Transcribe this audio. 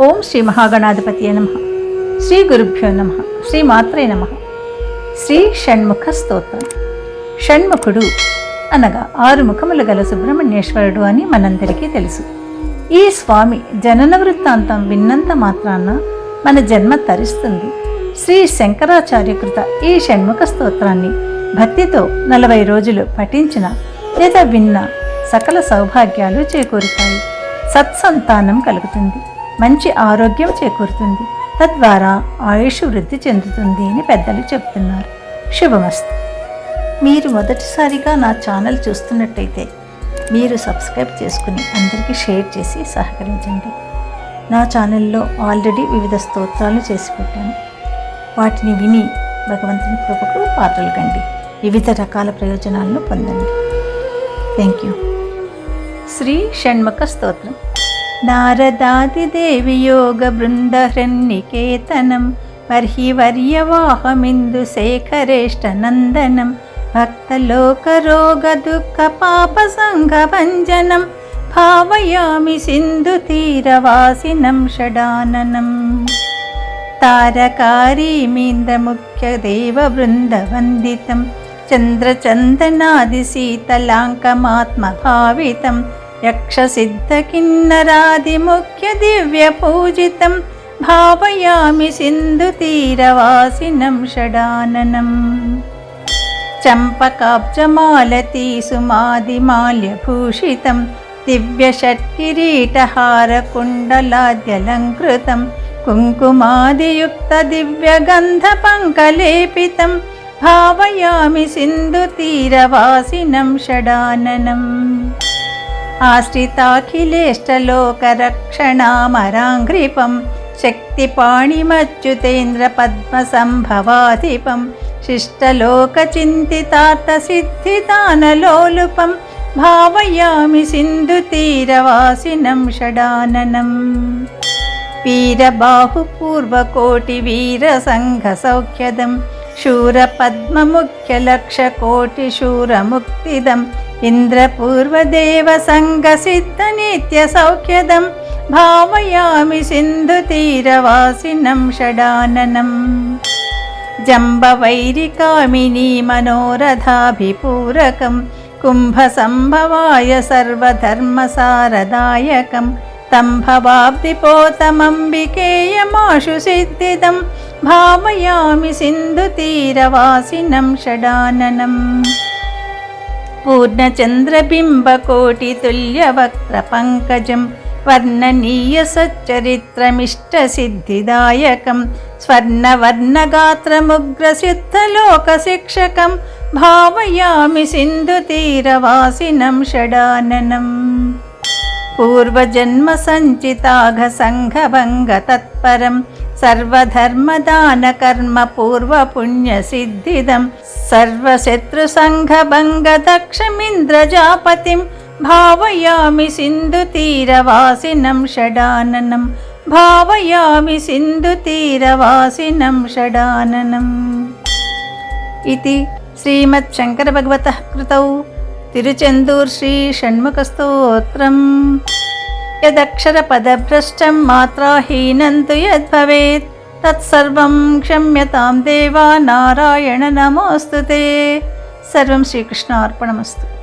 ఓం శ్రీ మహాగణాధిపతి నమ. శ్రీ గురుభ్యో నమ. శ్రీ మాత్రే నమ. శ్రీ షణ్ముఖ స్తోత్రం. షణ్ముఖుడు అనగా ఆరు ముఖములు గల సుబ్రహ్మణ్యేశ్వరుడు అని మనందరికీ తెలుసు. ఈ స్వామి జనన వృత్తాంతం విన్నంత మాత్రాన మన జన్మ తరిస్తుంది. శ్రీ శంకరాచార్యకృత ఈ షణ్ముఖ స్తోత్రాన్ని భక్తితో నలభై రోజులు పఠించిన లేదా విన్న సకల సౌభాగ్యాలు చేకూరుతాయి. సత్సంతానం కలుగుతుంది. మంచి ఆరోగ్యం చేకూరుతుంది. తద్వారా ఆయుష్ వృద్ధి చెందుతుంది అని పెద్దలు చెప్తున్నారు. శుభమస్తు. మీరు మొదటిసారిగా నా ఛానల్ చూస్తున్నట్టయితే మీరు సబ్స్క్రైబ్ చేసుకుని అందరికీ షేర్ చేసి సహకరించండి. నా ఛానల్లో ఆల్రెడీ వివిధ స్తోత్రాలు చేసి పెట్టాను. వాటిని విని భగవంతుని కృపకు పాత్రలు కండి. వివిధ రకాల ప్రయోజనాలను పొందండి. Thank you. శ్రీ షణ్ముఖ స్తోత్రం. नारदादिदेवीयोगवृन्दहृन्निकेतनं बर्हिवर्यवाहमिन्दुशेखरेष्टनन्दनं भक्तलोकरोगदुःखपापसङ्घभञ्जनं भावयामि सिन्धुतीरवासिनं षडाननं तारकारीमिन्द्रमुख्यदेववृन्दवन्दितं चन्द्रचन्दनादिशीतलाङ्कमात्मभावितं यक्षसिद्धकिन्नरादिमुख्यदिव्यपूजितं भावयामि सिन्धुतीरवासिनं षडाननं। चम्पकाब्जमालतीसुमादिमाल्यभूषितं दिव्यषट्किरीटहारकुण्डलाद्यलङ्कृतं कुङ्कुमादियुक्तदिव्यगन्धपङ्कलेपितं भावयामि सिन्धुतीरवासिनं षडाननम् आश्रिताखिलेष्टलोकरक्षणामराङ्घ्रिपं शक्तिपाणिमच्युतेन्द्रपद्मसम्भवाधिपं शिष्टलोकचिन्तितार्थसिद्धिदानलोलुपं भावयामि सिन्धुतीरवासिनं षडाननम् वीरबाहुपूर्वकोटिवीरसङ्घसौख्यदं शूरपद्ममुख्यलक्षकोटिशूरमुक्तिदम् इन्द्रपूर्वदेवसङ्गसिद्धनित्यसौख्यदं भावयामि सिन्धुतीरवासिनं षडाननम् जम्बवैरिकामिनी मनोरथाभिपूरकं कुम्भसम्भवाय सर्वधर्मसारदायकं तं भवाब्धिपोतमम्बिकेयमाशु सिद्धिदं भावयामि सिन्धुतीरवासिनं षडाननम् पूर्णचन्द्रबिम्बकोटितुल्यवक्त्रपङ्कजं वर्णनीयसच्चरित्रमिष्टसिद्धिदायकं स्वर्णवर्णगात्रमुग्रसिद्धलोकशिक्षकं भावयामि सिन्धुतीरवासिनं षडाननम् पूर्वजन्मसञ्चिताघसङ्घभङ्गतत्परं सर्वधर्मदानकर्मपूर्वपुण्यसिद्धिदं सर्वशत्रुसङ्घभङ्गदक्षमिन्द्रजापतिं भावयामि सिन्धुतीरवासिनं षडाननं भावयामि सिन्धुतीरवासिनं षडाननम् इति श्रीमच्छङ्करभगवतः कृतौ तिरुचेन्दूर् श्रीषण्मुखस्तोत्रम् यदक्षरपदभ्रष्टं मात्राहीनं तु यद्भवेत् तत्सर्वं क्षम्यतां देवा नारायण नमोऽस्तु ते सर्वं श्रीकृष्णार्पणमस्तु